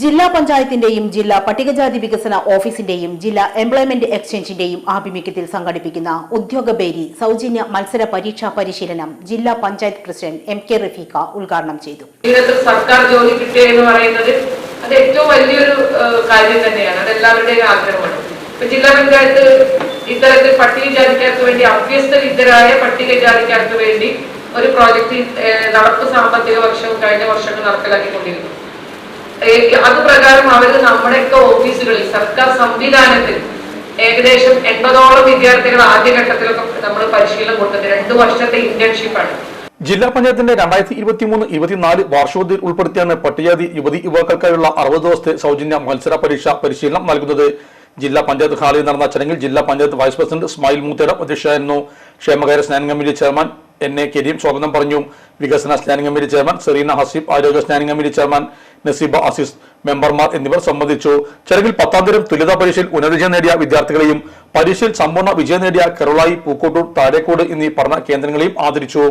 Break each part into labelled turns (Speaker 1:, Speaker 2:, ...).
Speaker 1: ജില്ലാ പഞ്ചായത്തിന്റെയും ജില്ലാ പട്ടികജാതി വികസന ഓഫീസിന്റെയും ജില്ലാ എംപ്ലോയ്മെന്റ് എക്സ്ചേഞ്ചിന്റെയും ആഭിമുഖ്യത്തിൽ സംഘടിപ്പിക്കുന്ന ഉദ്യോഗബേരി സൗജന്യ മത്സര പരീക്ഷാ പരിശീലനം ജില്ലാ panchayat president M K Rafeeqa ഉദ്ഘാടനം ചെയ്തു.
Speaker 2: സർക്കാർ ജോലി കിട്ടുക എന്ന് പറയുന്നത് അത് ഏറ്റവും വലിയൊരു കാര്യം തന്നെയാണ്. അത് എല്ലാവരുടെയും ആഗ്രഹമാണ്. ജില്ലാ പഞ്ചായത്ത് ഇത്തരത്തിൽ പട്ടികജാതിക്കാർക്ക് വേണ്ടി അഭ്യസ്തവിദ്യരായ പട്ടികജാതിക്കാർക്ക് വേണ്ടി ഒരു പ്രോജക്റ്റ് നടപ്പ് സാമ്പത്തിക വർഷവും കഴിഞ്ഞ വർഷങ്ങൾ നടപ്പിലാക്കിക്കൊണ്ടിരുന്നു അത് പ്രകാരം അവർ നമ്മുടെയൊക്കെ ഓഫീസുകളിൽ സർക്കാർ സംവിധാനത്തിൽ ഏകദേശം എൺപതോളം വിദ്യാർത്ഥികൾ ആദ്യഘട്ടത്തിലൊക്കെ നമ്മൾ പരിശീലനം കൊടുത്തത് രണ്ടു വർഷത്തെ ഇന്റേൺഷിപ്പാണ്
Speaker 3: ജില്ലാ പഞ്ചായത്തിന്റെ രണ്ടായിരത്തി ഇരുപത്തി മൂന്ന് ഇരുപത്തിനാല് വാർഷികത്തിൽ ഉൾപ്പെടുത്തിയാണ് പട്ടികജാതി യുവതി യുവാക്കൾക്കായുള്ള അറുപത് ദിവസത്തെ സൗജന്യ മത്സര പരീക്ഷ പരിശീലനം നൽകുന്നത്. ജില്ലാ പഞ്ചായത്ത് ഹാളിൽ നടന്ന ചടങ്ങിൽ ജില്ലാ പഞ്ചായത്ത് വൈസ് പ്രസിഡന്റ് സ്മൈൽ മൂത്തേടം അധ്യക്ഷനായിരുന്നു ക്ഷേമകാര്യ സ്നാനം committee chairman N A Kareem സ്വാഗതം പറഞ്ഞു. വികസന സ്നാനം കമ്മിറ്റി ചെയർമാൻ സെറീന ഹസീബ് ആരോഗ്യ സ്നാനം കമ്മിറ്റി ചെയർമാൻ നസീബ അസീസ് മെമ്പർമാർ എന്നിവർ സംബന്ധിച്ചു. ചെറുകിൽ പത്താം തരം തുല്യതാ പരീക്ഷയിൽ ഉന്നതവിജയം നേടിയ വിദ്യാർത്ഥികളെയും പരീക്ഷയിൽ സമ്പൂർണ വിജയം നേടിയ കെറുളായി പൂക്കോട്ടൂർ താഴേക്കോട് എന്നീ പഠന കേന്ദ്രങ്ങളെയും ആദരിച്ചു.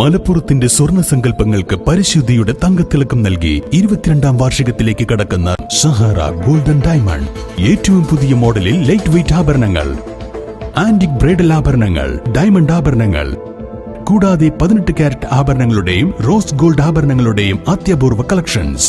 Speaker 4: മലപ്പുറത്തിന്റെ സ്വർണ സങ്കല്പങ്ങൾക്ക് പരിശുദ്ധിയുടെ തങ്കത്തിളക്കം നൽകി ഇരുപത്തിരണ്ടാം വാർഷികത്തിലേക്ക് കടക്കുന്ന സഹാറ ഗോൾഡൻ ഡയമണ്ട്. ഏറ്റവും പുതിയ മോഡലിൽ ലൈറ്റ് വെയിറ്റ് ആഭരണങ്ങൾ ആന്റിക് ബ്രൈഡൽ ആഭരണങ്ങൾ ഡയമണ്ട് ആഭരണങ്ങൾ. കൂടാതെ പതിനെട്ട് കാരറ്റ് ആഭരണങ്ങളുടെയും റോസ് ഗോൾഡ് ആഭരണങ്ങളുടെയും അത്യപൂർവ കളക്ഷൻസ്.